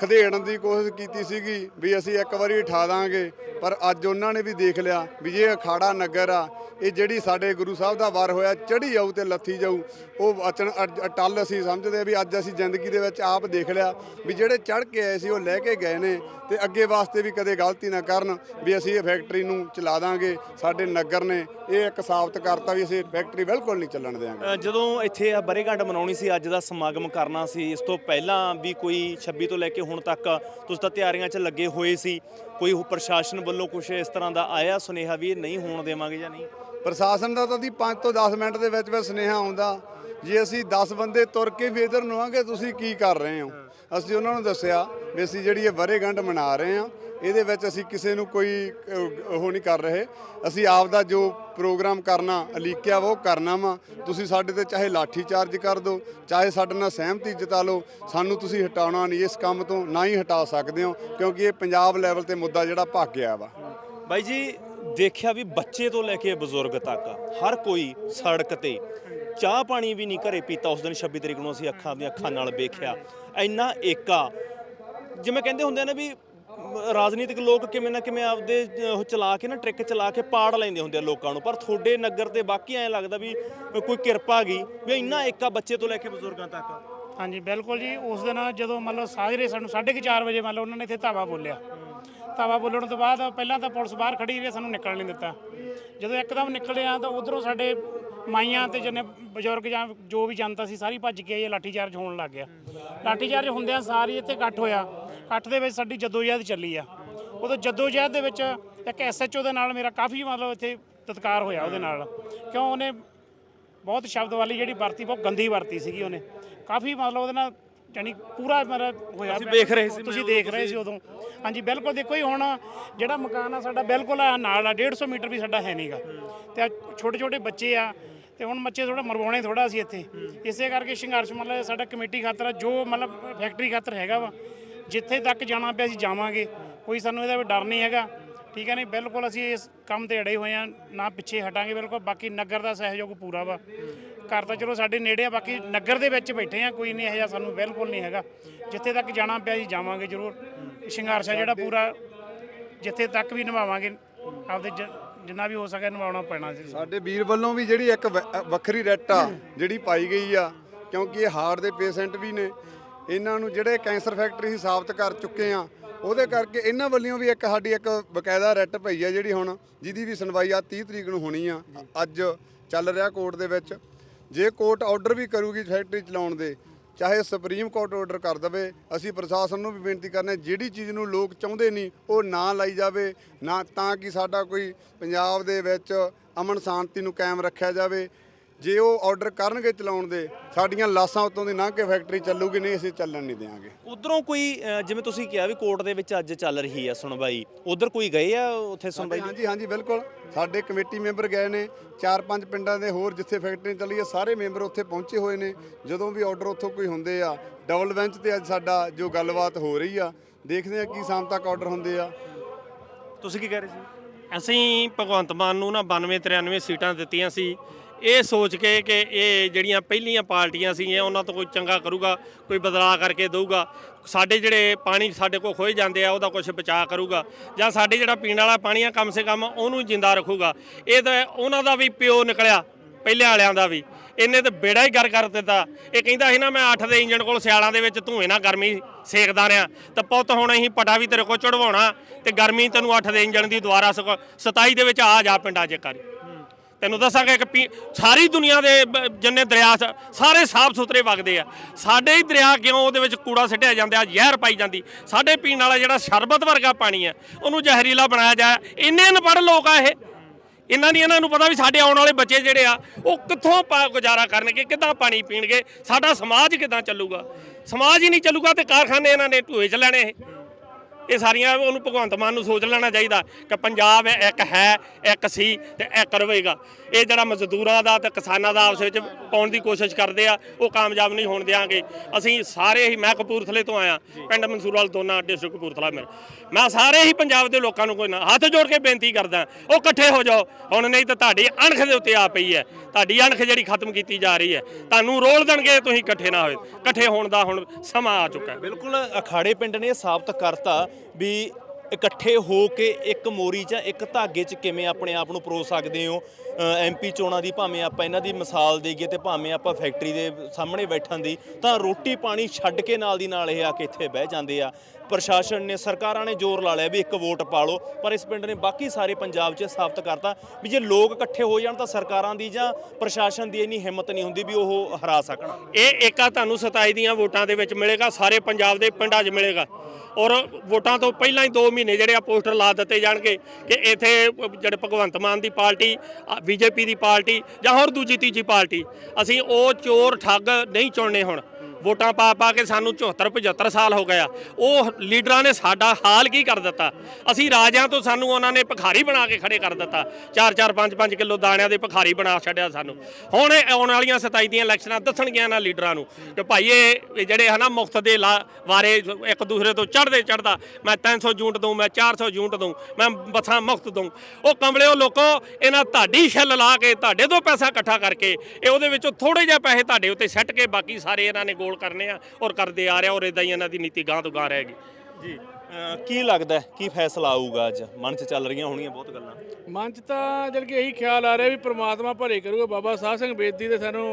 ਖਦੇੜਨ ਦੀ ਕੋਸ਼ਿਸ਼ ਕੀਤੀ ਸੀਗੀ ਵੀ ਅਸੀਂ ਇੱਕ ਵਾਰੀ ਉਠਾ ਦਾਂਗੇ। ਪਰ ਅੱਜ ਉਹਨਾਂ ਨੇ ਵੀ ਦੇਖ ਲਿਆ ਵੀ ਜੇ ਅਖਾੜਾ ਨਗਰ ਆ, ਇਹ ਜਿਹੜੀ ਸਾਡੇ ਗੁਰੂ ਸਾਹਿਬ ਦਾ ਵਾਰ ਹੋਇਆ ਚੜੀ ਜਾਊ ਤੇ ਲੱਥੀ ਜਾਊ, ਉਹ ਅਚਨ ਅ- ਅਟੱਲ ਅਸੀਂ ਸਮਝਦੇ ਆ ਵੀ ਅੱਜ ਅਸੀਂ ਜ਼ਿੰਦਗੀ ਦੇ ਵਿੱਚ ਆਪ ਦੇਖ ਲਿਆ ਵੀ ਜਿਹੜੇ ਚੜ ਕੇ ਆਏ ਸੀ, ਉਹ ਲੈ ਕੇ ਗਏ ਨੇ ਤੇ ਅੱਗੇ ਵਾਸਤੇ ਵੀ ਕਦੇ ਗਲਤੀ ਨਾ ਕਰਨ ਵੀ ਅਸੀਂ ਇਹ ਫੈਕਟਰੀ ਨੂੰ ਚਲਾ ਦਾਂਗੇ, ਸਾਡੇ ਨਗਰ ਨੇ ਇਹ ਇੱਕ ਸਾਬਤ ਕਰਤਾ ਵੀ ਅਸੀਂ ਫੈਕਟਰੀ ਬਿਲਕੁਲ ਨਹੀਂ ਚੱਲਣ ਦੇਵਾਂਗੇ ਜਦੋਂ ਇੱਥੇ ਆ ਬਰੇਗੰਢ ਮਨਾਉਣੀ ਸੀ, ਅੱਜ ਦਾ ਸਮਾਗਮ ਕਰਨਾ ਸੀ, ਇਸ ਤੋਂ ਪਹਿਲਾਂ ਵੀ ਕੋਈ 26 ਤੋਂ ਲੈ ਕੇ ਹੁਣ ਤੱਕ ਤੁਸੀਂ ਤਾਂ ਤਿਆਰੀਆਂ 'ਚ ਲੱਗੇ ਹੋਏ ਸੀ, ਕੋਈ ਉਹ ਪ੍ਰਸ਼ਾਸਨ ਵੱਲੋਂ ਕੁਝ ਇਸ ਤਰ੍ਹਾਂ ਦਾ ਆਇਆ? ਸੁਨੇਹਾ ਵੀ ਇਹ ਨਹੀਂ ਹੋਣ ਦੇਵਾਂਗੇ ਜਾਂ ਨਹੀਂ? ਪ੍ਰਸ਼ਾਸਨ ਦਾ ਤਾਂ ਦੀ 5 ਤੋਂ 10 ਮਿੰਟ ਦੇ ਵਿੱਚ ਵਿੱਚ ਸੁਨੇਹਾ ਆਉਂਦਾ। ਜੇ ਅਸੀਂ 10 ਬੰਦੇ ਤੁਰ ਕੇ ਵੀ ਇਧਰ ਨੂੰ ਆਵਾਂਗੇ ਤੁਸੀਂ ਕੀ ਕਰ ਰਹੇ ਹੋ? ਅਸੀਂ ਉਹਨਾਂ ਨੂੰ ਦੱਸਿਆ ਵੀ ਅਸੀਂ ਜਿਹੜੀ ਇਹ ਵਰੇਗੰਢ ਮਨਾ ਰਹੇ ਹਾਂ ਇਹਦੇ ਵਿੱਚ ਅਸੀਂ ਕਿਸੇ ਨੂੰ ਕੋਈ ਉਹ ਨਹੀਂ ਕਰ ਰਹੇ। ਅਸੀਂ ਆਪ ਦਾ ਜੋ ਪ੍ਰੋਗਰਾਮ ਕਰਨਾ, ਅਲੀਕਿਆ ਵਾ, ਉਹ ਕਰਨਾ ਵਾ। ਤੁਸੀਂ ਸਾਡੇ ਤੇ ਚਾਹੇ ਲਾਠੀ ਚਾਰਜ ਕਰ ਦਿਓ, ਚਾਹੇ ਸਾਡੇ ਨਾਲ ਸਹਿਮਤੀ ਜਤਾ ਲਓ, ਸਾਨੂੰ ਤੁਸੀਂ ਹਟਾਉਣਾ ਨਹੀਂ, ਇਸ ਕੰਮ ਤੋਂ ਨਾ ਹੀ ਹਟਾ ਸਕਦੇ ਹੋ, ਕਿਉਂਕਿ ਇਹ ਪੰਜਾਬ ਲੈਵਲ ਤੇ ਮੁੱਦਾ ਜਿਹੜਾ ਭੱਗ ਗਿਆ ਵਾ। ਬਾਈ ਜੀ, ਦੇਖਿਆ ਵੀ ਬੱਚੇ ਤੋਂ ਲੈ ਕੇ ਬਜ਼ੁਰਗ ਤੱਕ, ਹਰ ਕੋਈ ਸੜਕ ਤੇ ਚਾਹ ਪਾਣੀ ਵੀ ਨਹੀਂ ਘਰੇ ਪੀਤਾ ਉਸ ਦਿਨ 26 ਤਰੀਕ ਨੂੰ ਅਸੀਂ ਅੱਖਾਂ ਦੀਆਂ ਅੱਖਾਂ ਨਾਲ ਵੇਖਿਆ। ਇੰਨਾ ਏਕਾ, ਜਿਵੇਂ ਕਹਿੰਦੇ ਹੁੰਦੇ ਨੇ ਵੀ ਰਾਜਨੀਤਿਕ ਲੋਕ ਕਿਵੇਂ ਨਾ ਕਿਵੇਂ ਆਪਦੇ ਉਹ ਚਲਾ ਕੇ ਨਾ, ਟ੍ਰਿਕ ਚਲਾ ਕੇ ਪਾੜ ਲੈਂਦੇ ਹੁੰਦੇ ਆ ਲੋਕਾਂ ਨੂੰ। ਪਰ ਤੁਹਾਡੇ ਨਗਰ ਤੇ ਬਾਕੀ ਐਂ ਲੱਗਦਾ ਵੀ ਕੋਈ ਕਿਰਪਾ ਗਈ, ਵੀ ਇੰਨਾ ਏਕਾ ਬੱਚੇ ਤੋਂ ਲੈ ਕੇ ਬਜ਼ੁਰਗਾਂ ਤੱਕ। ਹਾਂਜੀ, ਬਿਲਕੁਲ ਜੀ। ਉਸ ਦਿਨ ਜਦੋਂ ਮਤਲਬ ਸਾਜਰੇ ਸਾਨੂੰ 4:30 ਵਜੇ ਮਤਲਬ ਉਹਨਾਂ ਨੇ ਇੱਥੇ ਧਾਵਾ ਬੋਲਿਆ। ਧਾਵਾ ਬੋਲਣ ਤੋਂ ਬਾਅਦ ਪਹਿਲਾਂ ਤਾਂ ਪੁਲਿਸ ਬਾਹਰ ਖੜੀ ਰਹੀ ਸਾਨੂੰ ਨਿਕਲਣ ਨਹੀਂ ਦਿੱਤਾ। ਜਦੋਂ ਇੱਕਦਮ ਨਿਕਲੇ ਆ ਤਾਂ ਉਧਰੋਂ ਸਾਡੇ ਮਾਈਆਂ ਤੇ ਜਿੰਨੇ ਬਜ਼ੁਰਗ ਜਾਂ ਜੋ ਵੀ ਜਨਤਾ ਸੀ, ਸਾਰੀ ਭੱਜ ਕੇ ਆਈ ਲਾਠੀ ਚਾਰਜ ਹੋਣ ਲੱਗ ਗਿਆ। ਲਾਠੀ ਚਾਰਜ ਹੁੰਦਿਆਂ ਸਾਰੀ ਇੱਥੇ ਇਕੱਠ ਹੋਇਆ। ਇਕੱਠ ਦੇ ਵਿੱਚ ਸਾਡੀ ਜਦੋਜਹਿਦ ਚੱਲੀ ਆ। ਉਦੋਂ ਜਦੋਜਹਿਦ ਦੇ ਵਿੱਚ ਇੱਕ ਐਸਐਚਓ ਦੇ ਨਾਲ ਮੇਰਾ ਕਾਫੀ ਮਤਲਬ ਇੱਥੇ ਤਤਕਾਰ ਹੋਇਆ ਉਹਦੇ ਨਾਲ। ਕਿਉਂ ਉਹਨੇ ਬਹੁਤ ਸ਼ਬਦ ਵਾਲੀ ਜਿਹੜੀ ਵਰਤੀ ਬਹੁਤ ਗੰਦੀ ਵਰਤੀ ਸੀਗੀ ਉਹਨੇ। ਕਾਫੀ ਮਤਲਬ ਉਹਦੇ ਨਾਲ ਜਾਨੀ ਪੂਰਾ ਮਤਲਬ ਹੋਇਆ। ਅਸੀਂ ਵੇਖ ਰਹੇ ਸੀ, ਤੁਸੀਂ ਦੇਖ ਰਹੇ ਸੀ ਉਦੋਂ। ਹਾਂਜੀ ਬਿਲਕੁਲ ਦੇਖੋ ਹੀ ਹੁਣ ਜਿਹੜਾ ਮਕਾਨ ਆ ਸਾਡਾ ਬਿਲਕੁਲ ਆ ਨਾਲ ਆ 150 ਮੀਟਰ ਵੀ ਸਾਡਾ ਹੈ ਨਹੀਂਗਾ ਤੇ ਛੋਟੇ ਛੋਟੇ ਬੱਚੇ ਆ ਤੇ ਹੁਣ ਬੱਚੇ ਥੋੜਾ ਮਰਵਾਉਣੇ ਥੋੜਾ ਸੀ ਇੱਥੇ। ਇਸੇ ਕਰਕੇ ਸੰਘਰਸ਼ ਮਤਲਬ ਸਾਡਾ ਕਮੇਟੀ ਖਾਤਰ ਜੋ ਮਤਲਬ ਫੈਕਟਰੀ ਖਾਤਰ ਹੈਗਾ ਵਾ ਜਿੱਥੇ ਤੱਕ ਜਾਣਾ ਪਿਆ ਅਸੀਂ ਜਾਵਾਂਗੇ। ਕੋਈ ਸਾਨੂੰ ਇਹਦਾ ਵੀ ਡਰ ਨਹੀਂ ਹੈਗਾ। ਠੀਕ ਹੈ ਨਹੀਂ ਬਿਲਕੁਲ ਅਸੀਂ ਇਸ ਕੰਮ ਤੇ ਅੜੇ ਹੋਏ ਆ ਨਾ ਪਿੱਛੇ ਹਟਾਂਗੇ ਬਿਲਕੁਲ, ਬਾਕੀ ਨਗਰ ਦਾ ਸਹਿਯੋਗ ਪੂਰਾ ਵਾ। ਘਰ ਤਾਂ ਚਲੋ ਸਾਡੇ ਨੇੜੇ ਆ, ਬਾਕੀ ਨਗਰ ਦੇ ਵਿੱਚ ਬੈਠੇ ਆ ਕੋਈ ਨਹੀਂ ਇਹੋ ਜਿਹਾ ਸਾਨੂੰ ਬਿਲਕੁਲ ਨਹੀਂ ਹੈਗਾ। ਜਿੱਥੇ ਤੱਕ ਜਾਣਾ ਪਿਆ ਜੀ ਜਾਵਾਂਗੇ ਜ਼ਰੂਰ। ਸੰਘਰਸ਼ ਆ ਜਿਹੜਾ ਪੂਰਾ, ਜਿੱਥੇ ਤੱਕ ਵੀ ਨਿਭਾਵਾਂਗੇ, ਆਪਦੇ ਜਿੰਨਾ ਵੀ ਹੋ ਸਕੇ ਨਿਭਾਉਣਾ ਪੈਣਾ ਸੀ ਸਾਡੇ ਵੀਰ ਵੱਲੋਂ ਵੀ ਜਿਹੜੀ ਇੱਕ ਵ- ਵੱਖਰੀ ਰੈਟ ਆ, ਜਿਹੜੀ ਪਾਈ ਗਈ ਆ, ਕਿਉਂਕਿ ਇਹ ਹਾਰਟ ਦੇ ਪੇਸ਼ੈਂਟ ਵੀ ਨੇ। ਇਹਨਾਂ ਨੂੰ ਜਿਹੜੇ ਕੈਂਸਰ ਫੈਕਟਰੀ ਸੀ ਸਾਬਤ ਕਰ ਚੁੱਕੇ ਆ ਉਹਦੇ ਕਰਕੇ ਇਹਨਾਂ ਵੱਲੋਂ ਵੀ ਇੱਕ ਸਾਡੀ ਇੱਕ ਬਕਾਇਦਾ ਰੈਟ ਪਈ ਆ ਜਿਹੜੀ ਹੁਣ ਜਿਹਦੀ ਵੀ ਸੁਣਵਾਈ ਆ 30 ਤਰੀਕ ਨੂੰ ਹੋਣੀ ਆ, ਅੱਜ ਚੱਲ ਰਿਹਾ ਕੋਰਟ ਦੇ ਵਿੱਚ। ਜੇ ਕੋਰਟ ਆਰਡਰ ਵੀ ਕਰੂਗੀ ਫੈਕਟਰੀ ਚਲਾਉਣ ਦੇ, ਚਾਹੇ ਸੁਪਰੀਮ ਕੋਰਟ ਆਰਡਰ ਕਰ ਦਵੇ, ਅਸੀਂ ਪ੍ਰਸ਼ਾਸਨ ਨੂੰ ਵੀ ਬੇਨਤੀ ਕਰਨੇ, ਜਿਹੜੀ ਚੀਜ਼ ਨੂੰ ਲੋਕ ਚਾਹੁੰਦੇ ਨਹੀਂ, ਉਹ ਨਾ ਲਾਈ ਜਾਵੇ, ਨਾ ਤਾਂ ਕਿ ਸਾਡਾ ਕੋਈ ਪੰਜਾਬ ਦੇ ਵਿੱਚ ਅਮਨ ਸ਼ਾਂਤੀ ਨੂੰ ਕਾਇਮ ਰੱਖਿਆ ਜਾਵੇ। ਜੇ ਉਹ ਆਰਡਰ ਕਰਨਗੇ ਚਲਾਉਣ ਦੇ ਸਾਡੀਆਂ ਲਾਸਾਂ ਉਤੋਂ ਦੀ ਲੰਘ ਕੇ ਫੈਕਟਰੀ ਚੱਲੂਗੀ ਨਹੀਂ ਅਸੀਂ ਚੱਲਣ ਨਹੀਂ ਦੇਵਾਂਗੇ ਉਧਰੋਂ ਕੋਈ ਅ, ਜਿਵੇਂ ਤੁਸੀਂ ਕਿਹਾ ਵੀ ਕੋਰਟ ਦੇ ਵਿੱਚ ਅੱਜ ਚੱਲ ਰਹੀ ਆ ਸੁਣਵਾਈ ਉਧਰ ਕੋਈ ਗਏ ਆ ਉੱਥੇ ਸੁਣਵਾਈ? ਹਾਂਜੀ ਹਾਂਜੀ ਬਿਲਕੁਲ। ਸਾਡੇ ਕਮੇਟੀ ਮੈਂਬਰ ਗਏ ਨੇ ਚਾਰ ਪੰਜ ਪਿੰਡਾਂ ਦੇ ਹੋਰ ਜਿੱਥੇ ਫੈਕਟਰੀ ਚੱਲੀ ਹੈ ਸਾਰੇ ਮੈਂਬਰ ਉੱਥੇ ਪਹੁੰਚੇ ਹੋਏ ਨੇ। ਜਦੋਂ ਵੀ ਆਰਡਰ ਉੱਥੋਂ ਕੋਈ ਹੁੰਦੇ ਆ ਡਬਲ ਬੈਂਚ ਤੇ ਅੱਜ ਸਾਡਾ ਜੋ ਗੱਲਬਾਤ ਹੋ ਰਹੀ ਆ ਦੇਖਦੇ ਆ ਕੀ ਸ਼ਾਮ ਤੱਕ ਆਰਡਰ ਹੁੰਦੇ ਆ। ਤੁਸੀਂ ਕੀ ਕਹਿ ਰਹੇ ਸੀ? ਅਸੀਂ ਭਗਵੰਤ ਮਾਨ ਨੂੰ ਨਾ 92 93 ਸੀਟਾਂ ਦਿੱਤੀਆਂ ਸੀ। ਇਹ ਸੋਚ ਕੇ ਕਿ ਇਹ ਜਿਹੜੀਆਂ ਪਹਿਲੀਆਂ ਪਾਰਟੀਆਂ ਸੀਗੀਆਂ ਉਹਨਾਂ ਤੋਂ ਕੋਈ ਚੰਗਾ ਕਰੂਗਾ, ਕੋਈ ਬਦਲਾਅ ਕਰਕੇ ਦੇਊਗਾ। ਸਾਡੇ ਜਿਹੜੇ ਪਾਣੀ ਸਾਡੇ ਕੋਲ ਖੋਏ ਜਾਂਦੇ ਆ, ਉਹਦਾ ਕੁਝ ਬਚਾਅ ਕਰੂਗਾ। ਜਾਂ ਸਾਡੇ ਜਿਹੜਾ ਪੀਣ ਵਾਲਾ ਪਾਣੀ ਆ, ਕਮ ਸੇ ਕਮ ਉਹਨੂੰ ਜਿੰਦਾ ਰੱਖੂਗਾ। ਇਹ ਤਾਂ ਉਹਨਾਂ ਦਾ ਵੀ ਪਿਓ ਨਿਕਲਿਆ, ਪਹਿਲੇ ਵਾਲਿਆਂ ਦਾ ਵੀ। ਇਹਨੇ ਤਾਂ ਬੇੜਾ ਹੀ ਗਰ ਕਰ ਦਿੱਤਾ। ਇਹ ਕਹਿੰਦਾ ਸੀ ਨਾ, ਮੈਂ 8 ਦੇ ਇੰਜਣ ਕੋਲ ਸਿਆਲਾਂ ਦੇ ਵਿੱਚ ਧੂਏ ਨਾਲ ਗਰਮੀ ਸੇਕਦਾ ਰਿਆਂ ਤਾਂ ਪੁੱਤ ਹੁਣ ਅਸੀਂ ਪਟਾ ਵੀ ਤੇਰੇ ਕੋਲ ਚੜਵਾਉਣਾ, ਤੇ ਗਰਮੀ ਤੈਨੂੰ 8 ਦੇ ਇੰਜਣ ਦੀ ਦੁਆਰਾ ਸਗੋਂ 27 ਦੇ ਵਿੱਚ ਆ ਜਾ ਪਿੰਡਾਂ 'ਚ ਕਰ ਤੈਨੂੰ ਦੱਸਾਂਗਾ ਕਿ ਪੀ- ਸਾਰੀ ਦੁਨੀਆ ਦੇ ਜਿੰਨੇ ਦਰਿਆ ਸਾਰੇ ਸਾਫ਼ ਸੁਥਰੇ ਵਗਦੇ ਆ। ਸਾਡੇ ਹੀ ਦਰਿਆ ਕਿਉਂ ਉਹਦੇ ਵਿੱਚ ਕੂੜਾ ਸਿੱਟਿਆ ਜਾਂਦਾ ਜ਼ਹਿਰ ਪਾਈ ਜਾਂਦੀ। ਸਾਡੇ ਪੀਣ ਵਾਲਾ ਜਿਹੜਾ ਸ਼ਰਬਤ ਵਰਗਾ ਪਾਣੀ ਆ, ਉਹਨੂੰ ਜ਼ਹਿਰੀਲਾ ਬਣਾਇਆ ਜਾ ਇੰਨੇ ਅਨਪੜ੍ਹ ਲੋਕ ਆ ਇਹ। ਇਹਨਾਂ ਨਹੀਂ ਇਹਨਾਂ ਨੂੰ ਪਤਾ ਵੀ ਸਾਡੇ ਆਉਣ ਵਾਲੇ ਬੱਚੇ ਜਿਹੜੇ ਆ, ਉਹ ਕਿੱਥੋਂ ਪਾ ਗੁਜ਼ਾਰਾ ਕਰਨਗੇ, ਕਿੱਦਾਂ ਪਾਣੀ ਪੀਣਗੇ, ਸਾਡਾ ਸਮਾਜ ਕਿੱਦਾਂ ਚੱਲੂਗਾ? ਸਮਾਜ ਹੀ ਨਹੀਂ ਚੱਲੂਗਾ ਤੇ ਕਾਰਖਾਨੇ ਇਹਨਾਂ ਨੇ ਢੂਏ ਚ ਲੈਣੇ ਇਹ। ਇਹ ਸਾਰੀਆਂ ਉਹਨੂੰ ਭਗਵੰਤ ਮਾਨ ਨੂੰ ਸੋਚ ਲੈਣਾ ਚਾਹੀਦਾ ਕਿ ਪੰਜਾਬ ਇੱਕ ਹੈ, ਇੱਕ ਸੀ ਤੇ ਇੱਕ ਰਹੇਗਾ ਇਹ ਜਿਹੜਾ ਮਜ਼ਦੂਰਾਂ ਦਾ ਤੇ ਕਿਸਾਨਾਂ ਦਾ ਆਪਸ ਵਿੱਚ ਪਾਉਣ ਦੀ ਕੋਸ਼ਿਸ਼ ਕਰਦੇ ਆ, ਉਹ ਕਾਮਯਾਬ ਨਹੀਂ ਹੋਣ ਦਿਆਂਗੇ। ਅਸੀਂ ਸਾਰੇ ਹੀ, ਮੈਂ ਕਪੂਰਥਲੇ ਤੋਂ ਆਇਆ, ਪਿੰਡ ਮਨਸੂਰਵਾਲ ਦੋਨਾ, ਡਿਸਟ੍ਰਿਕਟ ਕਪੂਰਥਲਾ ਮੇਰਾ। ਮੈਂ ਸਾਰੇ ਹੀ ਪੰਜਾਬ ਦੇ ਲੋਕਾਂ ਨੂੰ ਕੋਈ ਨਾ, ਹੱਥ ਜੋੜ ਕੇ ਬੇਨਤੀ ਕਰਦਾ, ਉਹ ਇਕੱਠੇ ਹੋ ਜਾਓ। ਹੁਣ ਨਹੀਂ ਤਾਂ ਤੁਹਾਡੀ ਅਣਖ ਦੇ ਉੱਤੇ ਆ ਪਈ ਹੈ। ਤੁਹਾਡੀ ਅਣਖ ਜਿਹੜੀ ਖਤਮ ਕੀਤੀ ਜਾ ਰਹੀ ਹੈ, ਤੁਹਾਨੂੰ ਰੋਲ ਦੇਣਗੇ, ਤੁਸੀਂ ਇਕੱਠੇ ਨਾ ਹੋਏ। ਇਕੱਠੇ ਹੋਣ ਦਾ ਹੁਣ ਸਮਾਂ ਆ ਚੁੱਕਾ ਹੈ। ਬਿਲਕੁਲ ਅਖਾੜੇ ਪਿੰਡ ਨੇ ਸਾਬਤ ਕਰਤਾ ਵੀ ਇਕੱਠੇ ਹੋ ਕੇ ਇੱਕ ਮੋਰੀ 'ਚ ਇੱਕ ਧਾਗੇ 'ਚ ਕਿਵੇਂ ਆਪਣੇ ਆਪ ਨੂੰ ਪਰੋ ਸਕਦੇ ਹੋ? ਐਮਪੀ ਚੋਣਾਂ ਦੀ ਭਾਵੇਂ ਆਪਾਂ ਇਹਨਾਂ ਦੀ ਮਿਸਾਲ ਦੇਈਏ ਤੇ ਭਾਵੇਂ ਆਪਾਂ ਫੈਕਟਰੀ ਦੇ ਸਾਹਮਣੇ ਬੈਠਣ ਦੀ, ਤਾਂ ਰੋਟੀ ਪਾਣੀ ਛੱਡ ਕੇ ਨਾਲ ਦੀ ਨਾਲ ਇਹ ਆ ਕੇ ਇੱਥੇ ਬਹਿ ਜਾਂਦੇ ਆ। ਪ੍ਰਸ਼ਾਸਨ ਨੇ ਸਰਕਾਰਾਂ ਨੇ ਜ਼ੋਰ ਲਾ ਲਿਆ ਵੀ ਇੱਕ ਵੋਟ ਪਾ ਲਓ, ਪਰ ਇਸ ਪਿੰਡ ਨੇ ਬਾਕੀ ਸਾਰੇ ਪੰਜਾਬ 'ਚ ਸਾਬਤ ਕਰਤਾ ਵੀ ਜੇ ਲੋਕ ਇਕੱਠੇ ਹੋ ਜਾਣ ਤਾਂ ਸਰਕਾਰਾਂ ਦੀ ਜਾਂ ਪ੍ਰਸ਼ਾਸਨ ਦੀ ਇੰਨੀ ਹਿੰਮਤ ਨਹੀਂ ਹੁੰਦੀ ਵੀ ਉਹ ਹਰਾ ਸਕਣ। ਇਹ ਏਕਾ ਤੁਹਾਨੂੰ 27 ਦੀਆਂ ਵੋਟਾਂ ਦੇ ਵਿੱਚ ਮਿਲੇਗਾ, ਸਾਰੇ ਪੰਜਾਬ ਦੇ ਪਿੰਡਾਂ 'ਚ ਮਿਲੇਗਾ। ਔਰ ਵੋਟਾਂ ਤੋਂ ਪਹਿਲਾਂ ਹੀ 2 ਮਹੀਨੇ ਜਿਹੜੇ ਆ ਪੋਸਟਰ ਲਾ ਦਿੱਤੇ ਜਾਣਗੇ ਕਿ ਇੱਥੇ ਜਿਹੜੇ ਭਗਵੰਤ ਮਾਨ ਦੀ ਪਾਰਟੀ ਬੀਜੇਪੀ ਦੀ ਪਾਰਟੀ ਜਾਂ ਹੋਰ ਦੂਜੀ ਤੀਜੀ ਪਾਰਟੀ, ਅਸੀਂ ਉਹ ਚੋਰ ਠੱਗ ਨਹੀਂ ਚੁਣਨੇ ਹੁਣ। ਵੋਟਾਂ ਪਾ ਪਾ ਕੇ ਸਾਨੂੰ 74 75 ਸਾਲ ਹੋ ਗਿਆ। ਉਹ ਲੀਡਰਾਂ ਨੇ ਸਾਡਾ ਹਾਲ ਕੀ ਕਰ ਦਿੱਤਾ? ਅਸੀਂ ਰਾਜਿਆਂ ਤੋਂ ਸਾਨੂੰ ਉਹਨਾਂ ਨੇ ਭਿਖਾਰੀ ਬਣਾ ਕੇ ਖੜੇ ਕਰ ਦਿੱਤਾ। 4 4 5 5 ਕਿਲੋ ਦਾਣਿਆਂ ਦੇ ਭਿਖਾਰੀ ਬਣਾ ਛੱਡਿਆ ਸਾਨੂੰ। ਹੁਣ ਇਹ ਆਉਣ ਵਾਲੀਆਂ 27 ਦੀਆਂ ਇਲੈਕਸ਼ਨਾਂ ਦੱਸਣਗੀਆਂ ਨਾ ਲੀਡਰਾਂ ਨੂੰ। ਕਿ ਭਾਈ ਇਹ ਇਹ ਜਿਹੜੇ ਹਨਾ ਮੁਫਤ ਦੇ ਲਾ- ਵਾਰੇ ਇੱਕ ਦੂਸਰੇ ਤੋਂ ਚੜਦੇ ਚੜਦਾ ਮੈਂ 300 ਯੂਨਿਟ ਦਊਂ, ਮੈਂ 400 ਯੂਨਿਟ ਦਊਂ, ਮੈਂ ਬੱਸਾਂ ਮੁਫਤ ਦਊਂ। ਉਹ ਕਮਲਿਓ ਲੋਕੋ, ਇਹਨਾਂ ਤੁਹਾਡੀ ਛੱਲ ਲਾ ਕੇ, ਤੁਹਾਡੇ ਤੋਂ ਪੈਸਾ ਇਕੱਠਾ ਕਰਕੇ, ਇਹ ਉਹਦੇ ਵਿੱਚੋਂ ਥੋੜੇ ਜਿਹੇ ਪੈਸੇ ਤੁਹਾਡੇ ਉੱਤੇ ਸੱਟ ਕੇ ਬਾਕੀ ਸਾਰੇ ਇਹਨਾਂ ਨੇ ਗੋਲ ਕਰਨੇ ਆ ਔਰ ਕਰਦੇ ਆ ਰਿਹਾ ਔਰ ਇਦਾਂ ਹੀ ਇਹਨਾਂ ਦੀ ਨੀਤੀ ਗਾਂ ਤੋਂ ਗਾਂ ਰਹੇਗੀ ਜੀ ਕੀ ਲੱਗਦਾ ਹੈ? ਕੀ ਫੈਸਲਾ ਆਊਗਾ ਅੱਜ? ਮਨ 'ਚ ਚੱਲ ਰਹੀਆਂ ਹੋਣੀਆਂ ਬਹੁਤ ਗੱਲਾਂ। ਮਨ 'ਚ ਤਾਂ ਜਦ ਕਿ ਇਹੀ ਖਿਆਲ ਆ ਰਿਹਾ ਵੀ ਪ੍ਰਮਾਤਮਾ ਭਲੇ ਕਰੂਗਾ। ਬਾਬਾ ਸਾਹਿਬ ਸਿੰਘ ਬੇਦੀ ਤੇ ਸਾਨੂੰ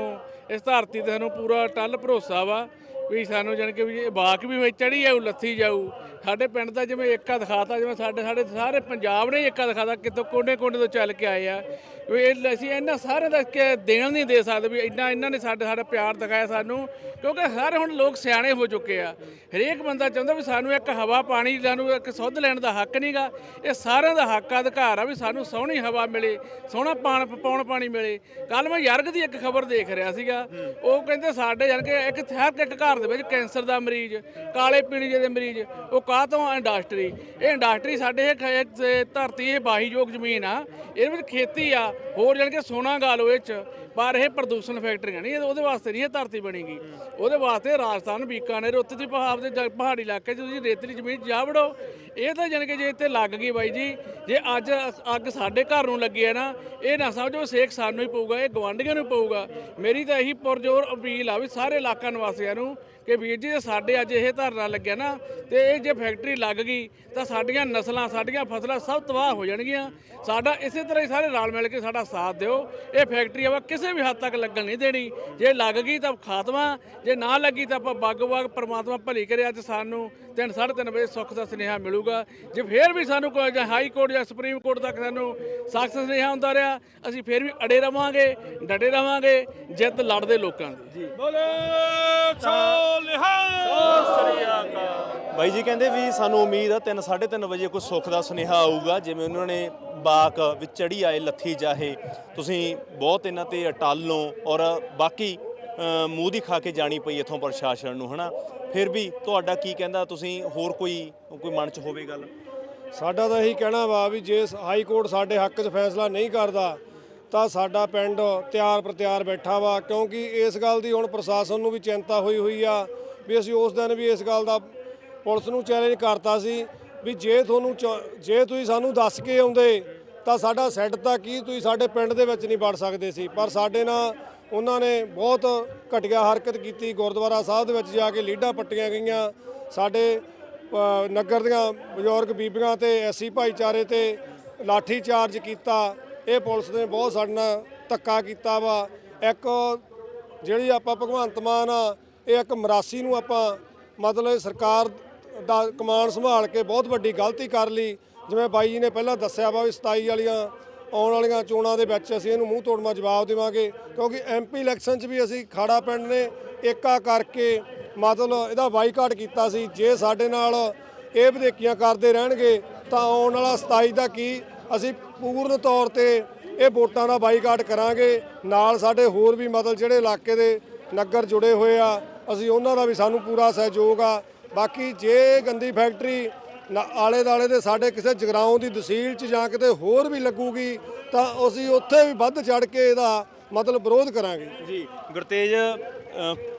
ਇਸ ਧਰਤੀ ਤੇ ਸਾਨੂੰ ਪੂਰਾ ਟੱਲ ਭਰੋਸਾ ਵਾ ਵੀ ਸਾਨੂੰ ਜਾਣੀ ਕਿ ਵੀ ਇਹ ਬਾਕ ਵੀ ਚੜੀ ਜਾਊ, ਲੱਥੀ ਜਾਊ। ਸਾਡੇ ਪਿੰਡ ਦਾ ਜਿਵੇਂ ਏਕਾ ਦਿਖਾਤਾ, ਜਿਵੇਂ ਸਾਡੇ ਸਾਡੇ ਸਾਰੇ ਪੰਜਾਬ ਨੇ ਏਕਾ ਦਿਖਾਤਾ, ਕਿਤੋਂ ਕੋਨੇ ਕੋਨੇ ਤੋਂ ਚੱਲ ਕੇ ਆਏ ਆ। ਵੀ ਇਹ ਅਸੀਂ ਇਹਨਾਂ ਸਾਰੇ ਦਾ ਦੇਣ ਨਹੀਂ ਦੇ ਸਕਦੇ ਵੀ ਇੰਨਾ ਇਹਨਾਂ ਨੇ ਸਾਡੇ ਸਾਡਾ ਪਿਆਰ ਦਿਖਾਇਆ ਸਾਨੂੰ, ਕਿਉਂਕਿ ਸਾਰੇ ਹੁਣ ਲੋਕ ਸਿਆਣੇ ਹੋ ਚੁੱਕੇ ਆ। ਹਰੇਕ ਬੰਦਾ ਚਾਹੁੰਦਾ ਵੀ ਸਾਨੂੰ ਇੱਕ ਹਵਾ ਪਾਣੀ, ਸਾਨੂੰ ਇੱਕ ਸੁੱਧ ਲੈਣ ਦਾ ਹੱਕ ਨਹੀਂਗਾ ਇਹ ਸਾਰਿਆਂ ਦਾ ਹੱਕ ਅਧਿਕਾਰ ਆ ਵੀ ਸਾਨੂੰ ਸੋਹਣੀ ਹਵਾ ਮਿਲੇ, ਸੋਹਣਾ ਪਾਣ ਪੌਣ ਪਾਣੀ ਮਿਲੇ। ਕੱਲ ਮੈਂ ਯਰਗ ਦੀ ਇੱਕ ਖਬਰ ਦੇਖ ਰਿਹਾ ਸੀਗਾ। ਉਹ ਕਹਿੰਦੇ ਸਾਡੇ ਯਾਨੀ ਕਿ ਇੱਕ ਹਰ ਇੱਕ ਘਰ ਦੇ ਵਿੱਚ ਕੈਂਸਰ ਦਾ ਮਰੀਜ਼, ਕਾਲੇ ਪੀਲੀਏ ਦੇ ਮਰੀਜ਼, ਉਹ ਕਾਹ ਤੋਂ ਇੰਡਸਟਰੀ। ਇਹ ਇੰਡਸਟਰੀ ਸਾਡੇ ਇਹ ਖ- ਇਹ ਧਰਤੀ ਇਹ ਬਾਹੀਯੋਗ ਜ਼ਮੀਨ ਆ। ਇਹਦੇ ਵਿੱਚ ਖੇਤੀ ਆ। ਹੋਰ ਜਾਣੀ ਕਿ ਸੋਨਾ ਗਾਲੋ ਇਹ ਚ ਪਰ ਇਹ ਪ੍ਰਦੂਸ਼ਣ ਫੈਕਟਰੀਆਂ ਨਹੀਂ, ਇਹ- ਉਹਦੇ ਵਾਸਤੇ ਨਹੀਂ ਇਹ ਧਰਤੀ ਬਣੀ ਗਈ। ਉਹਦੇ ਵਾਸਤੇ ਰਾਜਸਥਾਨ ਬੀਕਾਨੇਰ ਉੱਥੇ ਦੀ ਪਹਾੜ ਦੇ ਜ- ਪਹਾੜੀ ਇਲਾਕੇ 'ਚ ਤੁਸੀਂ ਰੇਤਲੀ ਜ਼ਮੀਨ 'ਚ ਜਾ ਵੜੋ। ਇਹ ਤਾਂ ਜਾਣੀ ਕਿ ਜੇ ਇੱਥੇ ਲੱਗ ਗਈ ਬਾਈ ਜੀ, ਜੇ ਅੱਜ ਅੱਗ ਸਾਡੇ ਘਰ ਨੂੰ ਲੱਗੀ ਹੈ ਨਾ, ਇਹ ਨਾ ਸਮਝੋ ਸੇਕ ਸਾਨੂੰ ਹੀ ਪਊਗਾ, ਇਹ ਗਵਾਂਢੀਆਂ ਨੂੰ ਪਊਗਾ। ਮੇਰੀ ਤਾਂ ਇਹੀ ਪੁਰਜੋਰ ਅਪੀਲ ਆ ਵੀ ਸਾਰੇ ਇਲਾਕਾ ਨਿਵਾਸੀਆਂ ਨੂੰ ਕਿ ਵੀਰ ਜੀ ਸਾਡੇ ਅੱਜ ਇਹ ਧਰਨਾ ਲੱਗਿਆ ਨਾ ਤੇ ਇਹ ਜੇ ਫੈਕਟਰੀ ਲੱਗ ਗਈ, ਤਾਂ ਸਾਡੀਆਂ ਨਸਲਾਂ, ਸਾਡੀਆਂ ਫਸਲਾਂ ਸਭ ਤਬਾਹ ਹੋ ਜਾਣਗੀਆਂ। ਸਾਡਾ ਇਸੇ ਤਰ੍ਹਾਂ ਹੀ ਸਾਰੇ ਰਲ ਮਿਲ ਕੇ ਸਾਡਾ ਸਾਥ ਦਿਓ। ਇਹ ਫੈਕਟਰੀ ਆਵਾ ਕਿਸੇ ਵੀ ਹੱਦ ਤੱਕ ਲੱਗਣ ਨਹੀਂ ਦੇਣੀ। ਜੇ ਲੱਗ ਗਈ ਤਾਂ ਖਾਤਮਾ, ਜੇ ਨਾ ਲੱਗੀ ਤਾਂ ਆਪਾਂ ਬੱਗ ਬੱਗ ਪਰਮਾਤਮਾ ਭਲੀ ਕਰੇ ਅੱਜ ਸਾਨੂੰ। ਤਿੰਨ, ਸਾਢੇ ਤਿੰਨ ਵਜੇ ਸੁੱਖ ਦਾ ਸੁਨੇਹਾ ਮਿਲੂਗਾ। ਜੇ ਫੇਰ ਵੀ ਸਾਨੂੰ ਕੋਈ ਜਾਂ ਹਾਈ ਕੋਰਟ ਜਾਂ ਸੁਪਰੀਮ ਕੋਰਟ ਤੱਕ ਸਾਨੂੰ ਸਖਤ ਸੁਨੇਹਾ ਹੁੰਦਾ ਰਿਹਾ, ਅਸੀਂ ਫੇਰ ਵੀ ਅੜੇ ਰਵਾਂਗੇ, ਡਟੇ ਰਵਾਂਗੇ, ਜਿੱਤ ਲੜਦੇ ਲੋਕਾਂ ਦੀ। ਬਾਈ ਜੀ ਕਹਿੰਦੇ ਵੀ ਸਾਨੂੰ ਉਮੀਦ ਆ 3 3:30 ਵਜੇ ਕੋਈ ਸੁੱਖ ਦਾ ਸੁਨੇਹਾ ਆਊਗਾ। ਜਿਵੇਂ ਉਹਨਾਂ ਨੇ ਬਾਕ ਵਿੱਚ ਚੜੀ ਆਏ ਲੱਥੀ ਜਾਹੇ। ਤੁਸੀਂ ਬਹੁਤ ਇਹਨਾਂ ਤੇ ਅਟਲ ਹੋ ਔਰ ਬਾਕੀ ਮੂੰਹ ਦੀ ਖਾ ਕੇ ਜਾਣੀ ਪਈ ਇਥੋਂ ਪ੍ਰਸ਼ਾਸਨ ਨੂੰ, ਹਨਾ? ਫਿਰ ਵੀ ਤੁਹਾਡਾ ਕੀ ਕਹਿੰਦਾ? ਤੁਸੀਂ ਹੋਰ ਕੋਈ ਕੋਈ ਮਨ 'ਚ ਹੋਵੇ ਗੱਲ? ਸਾਡਾ ਤਾਂ ਇਹੀ ਕਹਿਣਾ ਵਾ ਵੀ ਜੇ ਹਾਈ ਕੋਰਟ ਸਾਡੇ ਹੱਕ 'ਚ ਫੈਸਲਾ ਨਹੀਂ ਕਰਦਾ, ਤਾਂ ਸਾਡਾ ਪਿੰਡ ਤਿਆਰ ਪ੍ਰਤਿਆਰ ਬੈਠਾ ਵਾ। ਕਿਉਂਕਿ ਇਸ ਗੱਲ ਦੀ ਹੁਣ ਪ੍ਰਸ਼ਾਸਨ ਨੂੰ ਵੀ ਚਿੰਤਾ ਹੋਈ ਹੋਈ ਆ ਵੀ ਅਸੀਂ ਉਸ ਦਿਨ ਵੀ ਇਸ ਗੱਲ ਦਾ ਪੁਲਿਸ ਨੂੰ ਚੈਲੰਜ ਕਰਤਾ ਸੀ ਵੀ ਜੇ ਤੁਹਾਨੂੰ ਚ- ਜੇ ਤੁਸੀਂ ਸਾਨੂੰ ਦੱਸ ਕੇ ਆਉਂਦੇ ਤਾਂ ਸਾਡਾ ਸੈੱਟ ਤਾਂ ਕੀ ਤੁਸੀਂ ਸਾਡੇ ਪਿੰਡ ਦੇ ਵਿੱਚ ਨਹੀਂ ਵੜ ਸਕਦੇ ਸੀ। ਪਰ ਸਾਡੇ ਨਾਲ ਉਹਨਾਂ ਨੇ ਬਹੁਤ ਘਟੀਆ ਹਰਕਤ ਕੀਤੀ। ਗੁਰਦੁਆਰਾ ਸਾਹਿਬ ਦੇ ਵਿੱਚ ਜਾ ਕੇ ਲੀਡਾਂ ਪੱਟੀਆਂ ਗਈਆਂ। ਸਾਡੇ ਅ, ਨਗਰ ਦੀਆਂ ਬਜ਼ੁਰਗ ਬੀਬੀਆਂ ਤੇ ਐਸੀ ਭਾਈਚਾਰੇ ਤੇ ਲਾਠੀ ਚਾਰਜ ਕੀਤਾ। ਇਹ ਪੁਲਿਸ ਨੇ ਬਹੁਤ ਸਾਡੇ ਨਾਲ ਧੱਕਾ ਕੀਤਾ ਵਾ। ਇੱਕ ਜਿਹੜੀ ਆਪਾਂ ਭਗਵੰਤ ਮਾਨ ਆ ਇਹ ਇੱਕ ਮਰਾਸੀ ਨੂੰ ਆਪਾਂ ਮਤਲਬ ਸਰਕਾਰ ਦਾ ਕਮਾਨ ਸੰਭਾਲ ਕੇ ਬਹੁਤ ਵੱਡੀ ਗਲਤੀ ਕਰ ਲਈ। ਜਿਵੇਂ ਬਾਈ ਜੀ ਨੇ ਪਹਿਲਾਂ ਦੱਸਿਆ ਵਾ ਵੀ 27 ਵਾਲੀਆਂ ਆਉਣ ਵਾਲੀਆਂ ਚੋਣਾਂ ਦੇ ਵਿੱਚ ਅਸੀਂ ਇਹਨੂੰ ਮੂੰਹ ਤੋੜਮਾ ਜਵਾਬ ਦੇਵਾਂਗੇ। ਕਿਉਂਕਿ ਐਮਪੀ ਇਲੈਕਸ਼ਨ 'ਚ ਵੀ ਅਸੀਂ ਖਾੜਾ ਪਿੰਡ ਨੇ ਏਕਾ ਕਰਕੇ ਮਤਲਬ ਇਹਦਾ ਬਾਈਕਾਟ ਕੀਤਾ ਸੀ। ਜੇ ਸਾਡੇ ਨਾਲ ਇਹ ਵਿਦੇਕੀਆਂ ਕਰਦੇ ਰਹਿਣਗੇ ਤਾਂ ਆਉਣ ਵਾਲਾ 27 ਦਾ ਕੀ? ਅਸੀਂ ਪੂਰਨ ਤੌਰ ਤੇ ਇਹ ਵੋਟਾਂ ਦਾ ਬਾਈਕਾਟ ਕਰਾਂਗੇ। ਨਾਲ ਸਾਡੇ ਹੋਰ ਵੀ ਮਤਲਬ ਜਿਹੜੇ ਇਲਾਕੇ ਦੇ ਨਗਰ ਜੁੜੇ ਹੋਏ ਆ, ਅਸੀਂ ਉਹਨਾਂ ਦਾ ਵੀ ਸਾਨੂੰ ਪੂਰਾ ਸਹਿਯੋਗ ਆ। ਬਾਕੀ ਜੇ ਗੰਦੀ ਫੈਕਟਰੀ ਨਾ- ਆਲੇ ਦਾਲੇ ਦੇ ਸਾਡੇ ਕਿਸੇ ਜਗਰਾਉਂ ਦੀ ਤਹਿਸੀਲ 'ਚ ਜਾਂ ਕਿਤੇ ਹੋਰ ਵੀ ਲੱਗੂਗੀ ਤਾਂ ਅਸੀਂ ਉੱਥੇ ਵੀ ਵੱਧ ਚੜ ਕੇ ਇਹਦਾ ਮਤਲਬ ਵਿਰੋਧ ਕਰਾਂਗੇ। ਜੀ ਗੁਰਤੇਜ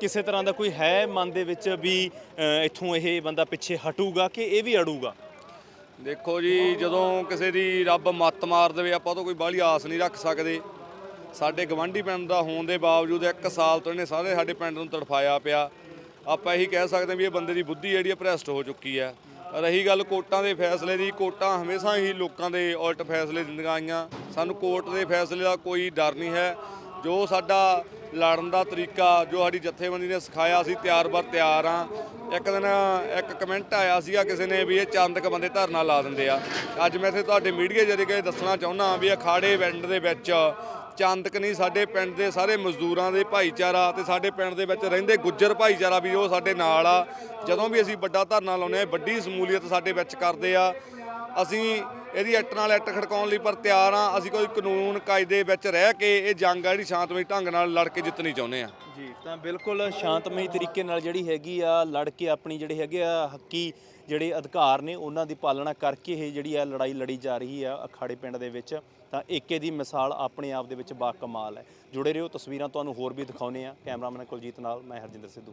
ਕਿਸੇ ਤਰ੍ਹਾਂ ਦਾ ਕੋਈ ਹੈ ਮਨ ਦੇ ਵਿੱਚ ਵੀ ਇੱਥੋਂ ਇਹ ਬੰਦਾ ਪਿੱਛੇ ਹਟੂਗਾ ਕਿ ਇਹ ਵੀ ਅੜੂਗਾ? ਦੇਖੋ ਜੀ ਜਦੋਂ ਕਿਸੇ ਦੀ ਰੱਬ ਮੱਤ ਮਾਰ ਦੇਵੇ ਆਪਾਂ ਤਾਂ ਕੋਈ ਬਾਹਲੀ ਆਸ ਨਹੀਂ ਰੱਖ ਸਕਦੇ। ਸਾਡੇ ਗਵੰਡੀ ਪਿੰਡ ਦਾ ਹੋਣ ਦੇ ਬਾਵਜੂਦ ਇੱਕ ਸਾਲ ਤੋਂ ਇਹਨੇ ਸਾਰੇ ਸਾਡੇ ਪਿੰਡ ਨੂੰ ਤੜਫਾਇਆ ਪਿਆ। ਆਪਾਂ ਇਹੀ ਕਹਿ ਸਕਦੇ ਹਾਂ ਵੀ ਇਹ ਬੰਦੇ ਦੀ ਬੁੱਧੀ ਜਿਹੜੀ ਹੈ ਭ੍ਰਸ਼ਟ ਹੋ ਚੁੱਕੀ ਹੈ ਰਹੀ ਗੱਲ ਕੋਰਟਾਂ ਦੇ ਫੈਸਲੇ ਦੀ, ਕੋਰਟਾਂ ਹਮੇਸ਼ਾ ਹੀ ਲੋਕਾਂ ਦੇ ਉਲਟ ਫੈਸਲੇ ਦਿੰਦੀਆਂ ਆਈਆਂ। ਸਾਨੂੰ ਕੋਰਟ ਦੇ ਫੈਸਲੇ ਦਾ ਕੋਈ ਡਰ ਨਹੀਂ ਹੈ। ਜੋ ਸਾਡਾ ਲੜਨ ਦਾ ਤਰੀਕਾ, ਜੋ ਸਾਡੀ ਜਥੇਬੰਦੀ ਨੇ ਸਿਖਾਇਆ, ਅਸੀਂ ਤਿਆਰ ਬਰ ਤਿਆਰ ਆ ਇੱਕ ਦਿਨ ਇੱਕ ਕਮੈਂਟ ਆਇਆ ਸੀਗਾ ਕਿਸੇ ਨੇ ਵੀ ਇਹ ਚੰਦਕ ਬੰਦੇ ਧਰਨਾ ਲਾ ਦਿੰਦੇ ਆ। ਅੱਜ ਮੈਂ ਇੱਥੇ ਤੁਹਾਡੇ ਮੀਡੀਆ ਜਰੀਏ ਦੱਸਣਾ ਚਾਹੁੰਦਾ ਵੀ ਅਖਾੜੇ ਪਿੰਡ ਦੇ ਵਿੱਚ ਚੰਦਕ ਨਹੀਂ, ਸਾਡੇ ਪਿੰਡ ਦੇ ਸਾਰੇ ਮਜ਼ਦੂਰਾਂ ਦੇ ਭਾਈਚਾਰਾ ਤੇ ਸਾਡੇ ਪਿੰਡ ਦੇ ਵਿੱਚ ਰਹਿੰਦੇ ਗੁੱਜਰ ਭਾਈਚਾਰਾ ਵੀ ਉਹ ਸਾਡੇ ਨਾਲ ਆ। ਜਦੋਂ ਵੀ ਅਸੀਂ ਵੱਡਾ ਧਰਨਾ ਲਾਉਂਦੇ ਆ ਵੱਡੀ ਸਮੂਲੀਅਤ ਸਾਡੇ ਵਿੱਚ ਕਰਦੇ ਆ। ਅਸੀਂ ਇਹਦੀ ਐਟ ਨਾਲ ਇੱਟ ਖੜਕਾਉਣ ਲਈ ਪਰ ਤਿਆਰ ਆ ਅਸੀਂ ਕੋਈ ਕਾਨੂੰਨ ਕਾਇਦੇ ਵਿੱਚ ਰਹਿ ਕੇ ਇਹ ਜੰਗ ਆ ਜਿਹੜੀ ਸ਼ਾਂਤਮਈ ਢੰਗ ਨਾਲ ਲੜ ਕੇ ਜਿੱਤਣੀ ਚਾਹੁੰਦੇ ਆ ਜੀ, ਤਾਂ ਬਿਲਕੁਲ ਸ਼ਾਂਤਮਈ ਤਰੀਕੇ ਨਾਲ ਜਿਹੜੀ ਹੈਗੀ ਆ ਲੜ ਕੇ ਆਪਣੀ ਜਿਹੜੇ ਹੈਗੇ ਆ, ਹੱਕੀ ਜਿਹੜੇ ਅਧਿਕਾਰ ਨੇ ਉਹਨਾਂ ਦੀ ਪਾਲਣਾ ਕਰਕੇ ਇਹ ਜਿਹੜੀ ਆ ਲੜਾਈ ਲੜੀ ਜਾ ਰਹੀ ਆ ਅਖਾੜੇ ਪਿੰਡ ਦੇ ਵਿੱਚ। ਤਾਂ ਏਕੇ ਦੀ ਮਿਸਾਲ ਆਪਣੇ ਆਪ ਦੇ ਵਿੱਚ ਬਾ ਕਮਾਲ ਹੈ। ਜੁੜੇ ਰਹੋ ਤਸਵੀਰਾਂ, ਤੁਹਾਨੂੰ ਹੋਰ ਵੀ ਦਿਖਾਉਨੇ ਆ ਕੈਮਰਾਮੈਨ ਕੁਲਜੀਤ ਨਾਲ, ਮੈਂ ਹਰਜਿੰਦਰ ਸਿੱਧੂ।